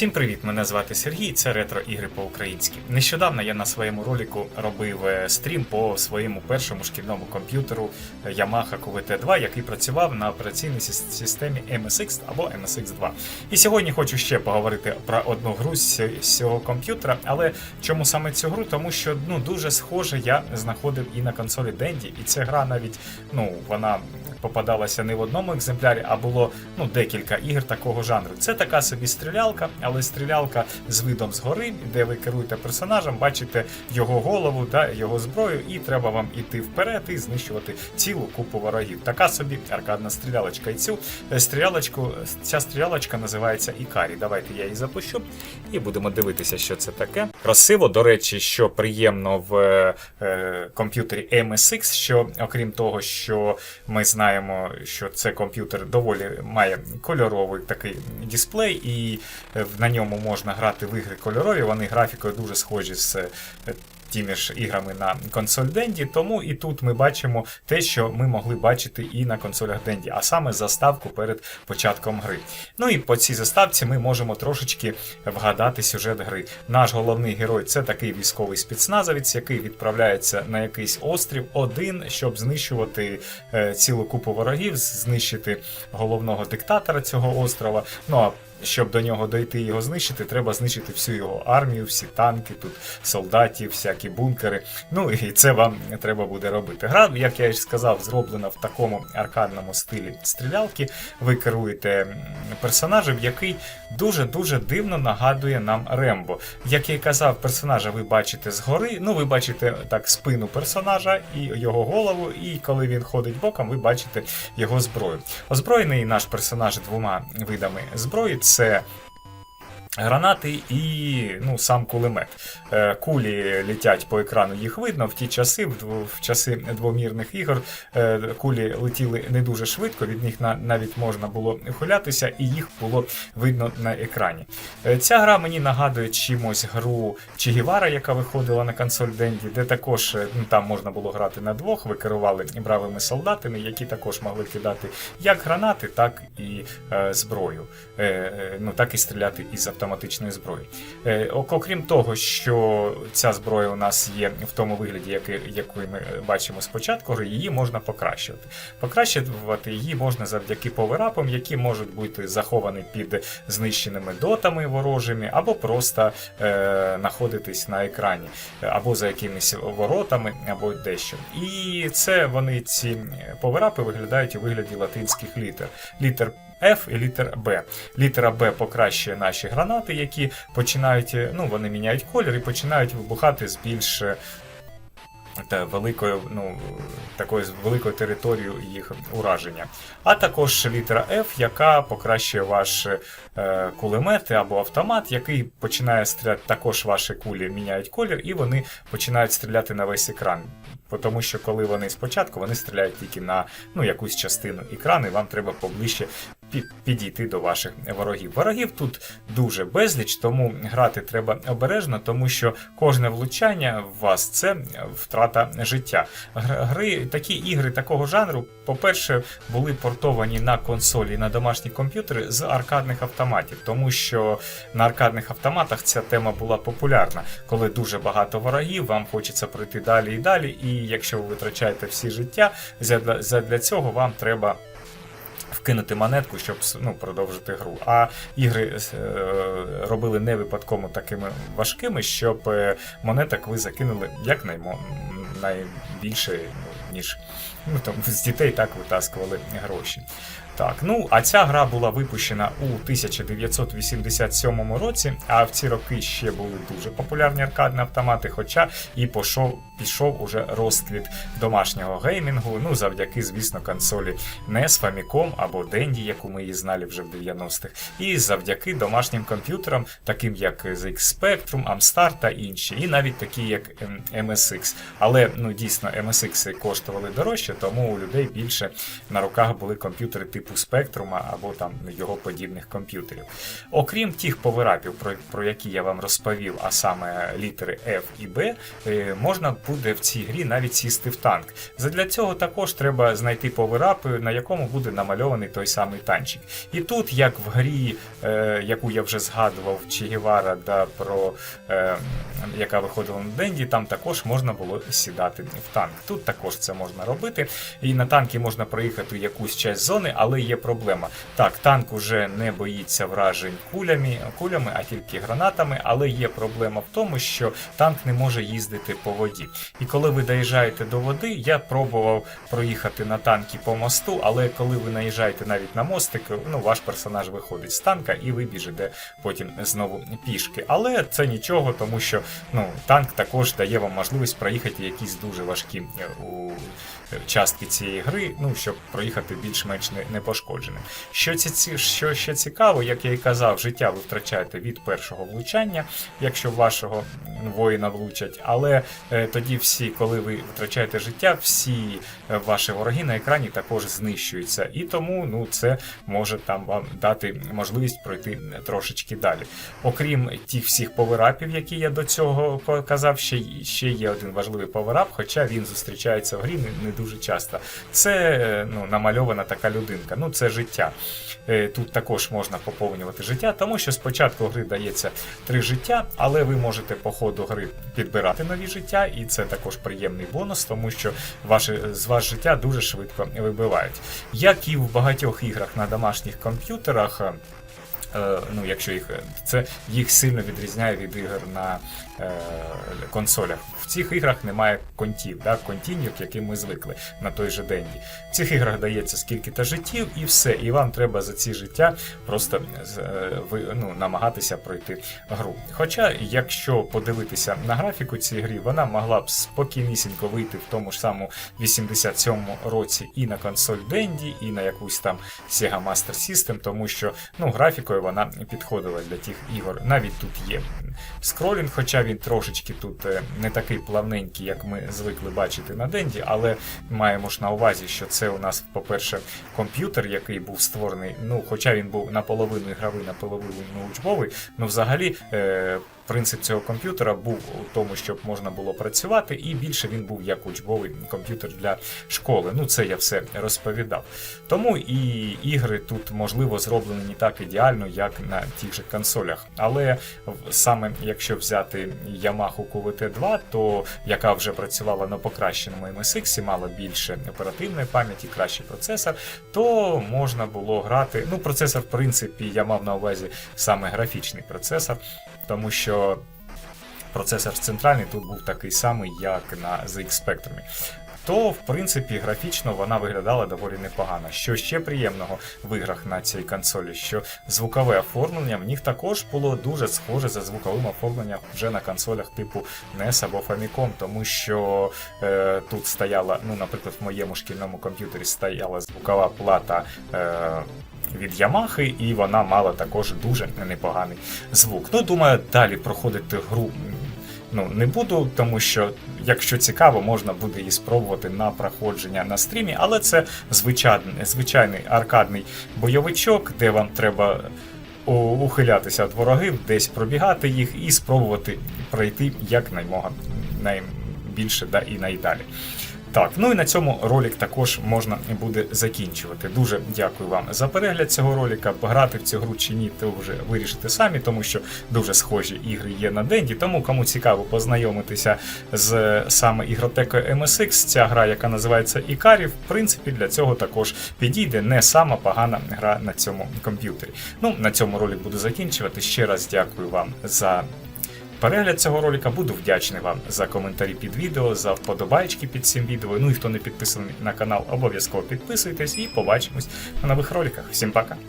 Всім привіт! Мене звати Сергій. Це ретро ігри по-українськи. Нещодавно я на своєму ролику робив е, стрім по своєму першому шкільному комп'ютеру е, Yamaha QVT 2, який працював на операційній системі MSX або MSX 2. І сьогодні хочу ще поговорити про одну гру з цього комп'ютера. Але чому саме цю гру? Тому що ну дуже схоже я знаходив і на консолі Dendy, і ця гра навіть ну вона попадалася не в одному екземплярі, а було ну декілька ігр такого жанру. Це така собі стрілялка, але стрілялка з видом згори, де ви керуєте персонажем, бачите його голову, да, його зброю, і треба вам іти вперед і знищувати цілу купу ворогів. Така собі аркадна стрілялочка. І цю е, стрілялочку, ця стрілялочка називається Ікарі. Давайте я її запущу і будемо дивитися, що це таке. Красиво, до речі, що приємно в е, е, комп'ютері MSX, що окрім того, що ми знаємо, що це комп'ютер доволі має кольоровий такий дисплей, і е, на ньому можна грати в ігри кольорові. Вони графікою дуже схожі з е, тими ж іграми на консоль Dendy, тому і тут ми бачимо те, що ми могли бачити і на консолях Dendy, а саме заставку перед початком гри. Ну і по цій заставці ми можемо трошечки вгадати сюжет гри. Наш головний герой це такий військовий спецназовець, який відправляється на якийсь острів один, щоб знищувати е, цілу купу ворогів, знищити головного диктатора цього острова. Ну а щоб до нього дойти і його знищити, треба знищити всю його армію, всі танки, тут солдатів, всякі бункери. Ну і це вам треба буде робити. Гра, як я ж сказав, зроблена в такому аркадному стилі стрілялки. Ви керуєте персонажем, який дуже-дуже дивно нагадує нам Рембо. Як я й казав, персонажа ви бачите згори, ну ви бачите так спину персонажа і його голову, і коли він ходить боком, ви бачите його зброю. Озброєний наш персонаж двома видами зброї це. Гранати і ну, сам кулемет. Е, Кулі летять по екрану, їх видно. В ті часи, в, часи двомірних ігор, е, кулі летіли не дуже швидко, від них навіть можна було ухилятися, і їх було видно на екрані. Е, Ця гра мені нагадує чимось гру Че Гевара, яка виходила на консоль Dendy, де також ну, там можна було грати на двох, ви керували бравими солдатами, які також могли кидати як гранати, так і е, зброю. Е, е, ну, так і стріляти із автоматичної зброї. Е, окрім того, що ця зброя у нас є в тому вигляді, який, ми бачимо спочатку, її можна покращувати. Покращувати її можна завдяки поверапам, які можуть бути заховані під знищеними дотами ворожими, або просто е, знаходитись на екрані, е, або за якимись воротами, або дещо. І це вони ці поверапи виглядають у вигляді латинських літер. Літер F і літер Б. Літера Б покращує наші гранати, які починають, е, ну вони міняють колір і починають вибухати з більш е, та великою, ну такою великою територією їх ураження. А також літера F, яка покращує ваш е, кулемет або автомат, який починає стріляти. Також ваші кулі міняють колір, і вони починають стріляти на весь екран. Тому що коли вони спочатку вони стріляють тільки на ну, якусь частину екрану, і вам треба поближче підійти до ваших ворогів. Ворогів тут дуже безліч, тому грати треба обережно, тому що кожне влучання в вас це втрата життя. Гри, такі ігри такого жанру, по-перше, були портовані на консолі на домашні комп'ютери з аркадних автоматів, тому що на аркадних автоматах ця тема була популярна. Коли дуже багато ворогів, вам хочеться пройти далі і далі, і якщо ви витрачаєте всі життя, задля, задля цього вам треба вкинути монетку, щоб ну, продовжити гру. А ігри е, робили не випадково такими важкими, щоб е, монеток ви закинули як найбільше, ну, ніж ну, там, з дітей так витаскували гроші. Так, ну а ця гра була випущена у 1987 році, а в ці роки ще були дуже популярні аркадні автомати, хоча і пішов, пішов уже розквіт домашнього геймінгу, ну завдяки, звісно, консолі NES, Famicom або Dendy, яку ми її знали вже в 90-х, і завдяки домашнім комп'ютерам, таким як ZX Spectrum, Amstar та інші, і навіть такі як ем, MSX. Але ну дійсно MSX коштували дорожче, тому у людей більше на руках були комп'ютери типу типу спектрума або там його подібних комп'ютерів. Окрім тих поверапів, про, про які я вам розповів, а саме літери F і B, е, можна буде в цій грі навіть сісти в танк. Задля цього також треба знайти поверап, на якому буде намальований той самий танчик. І тут, як в грі, е, яку я вже згадував, Че Гевара, да, про, е, яка виходила на Денді, там також можна було сідати в танк. Тут також це можна робити. І на танки можна проїхати якусь часть зони, але є проблема. Так, танк уже не боїться вражень кулями, кулями, а тільки гранатами, але є проблема в тому, що танк не може їздити по воді. І коли ви доїжджаєте до води, я пробував проїхати на танкі по мосту, але коли ви наїжджаєте навіть на мостик, ну ваш персонаж виходить з танка і ви біжите потім знову пішки. Але це нічого, тому що ну, танк також дає вам можливість проїхати якісь дуже важкі е, у частки цієї гри, ну щоб проїхати більш-менш не, не пошкодженим. Що ці- що ще цікаво, як я і казав, життя ви втрачаєте від першого влучання, якщо вашого воїна влучать. Але е, тоді всі, коли ви втрачаєте життя, всі е, ваші вороги на екрані також знищуються. І тому ну, це може там вам дати можливість пройти трошечки далі. Окрім тих всіх поверапів, які я до цього показав, ще, ще є один важливий поверап, хоча він зустрічається в грі не, не дуже часто. Це е, ну, намальована така людинка. Ну, це життя. Е, Тут також можна поповнювати життя, тому що спочатку гри дається три життя, але ви можете по ходу гри підбирати нові життя, і це також приємний бонус, тому що ваше, з вас життя дуже швидко вибивають. Як і в багатьох іграх на домашніх комп'ютерах. Е, ну, якщо їх це їх сильно відрізняє від ігор на е, консолях. В цих іграх немає контів, да, контінюк, яким ми звикли на той же денді. В цих іграх дається скільки-то життів, і все. І вам треба за ці життя просто е, ну, намагатися пройти гру. Хоча, якщо подивитися на графіку цієї грі, вона могла б спокійнісінько вийти в тому ж самому 87-му році і на консоль Денді, і на якусь там Sega Master System, тому що ну, графікою вона підходила для тих ігор. Навіть тут є скролінг, хоча він трошечки тут е, не такий плавненький, як ми звикли бачити на Денді, але маємо ж на увазі, що це у нас, по-перше, комп'ютер, який був створений, ну, хоча він був наполовину ігровий, наполовину учбовий, ну взагалі. Е- Принцип цього комп'ютера був у тому, щоб можна було працювати, і більше він був як учбовий комп'ютер для школи. Ну, це я все розповідав. Тому і ігри тут, можливо, зроблені не так ідеально, як на тих же консолях. Але саме якщо взяти Yamaha QVT2, то яка вже працювала на покращеному MSX, мала більше оперативної пам'яті, кращий процесор, то можна було грати. Ну, процесор, в принципі, я мав на увазі саме графічний процесор, тому що процесор центральний тут був такий самий, як на ZX Spectrum. То, в принципі, графічно вона виглядала доволі непогано. Що ще приємного в іграх на цій консолі, що звукове оформлення в них також було дуже схоже за звуковим оформленням вже на консолях типу NES або Famicom, тому що е, тут стояла, ну, наприклад, в моєму шкільному комп'ютері стояла звукова плата. Е, від Ямахи, і вона мала також дуже непоганий звук. Ну, думаю, далі проходити гру ну, не буду, тому що, якщо цікаво, можна буде її спробувати на проходження на стрімі, але це звичайний, звичайний аркадний бойовичок, де вам треба ухилятися від ворогів, десь пробігати їх і спробувати пройти як наймога найбільше да, і найдалі. Так, ну і на цьому ролик також можна буде закінчувати. Дуже дякую вам за перегляд цього ролика. Грати в цю гру чи ні, то вже вирішите самі, тому що дуже схожі ігри є на Денді. Тому кому цікаво познайомитися з саме ігротекою MSX, ця гра, яка називається Ікарі, в принципі, для цього також підійде не сама погана гра на цьому комп'ютері. Ну, на цьому ролик буду закінчувати. Ще раз дякую вам за перегляд цього ролика. Буду вдячний вам за коментарі під відео, за вподобайки під цим відео. Ну і хто не підписаний на канал, обов'язково підписуйтесь і побачимось на нових роликах. Всім пока!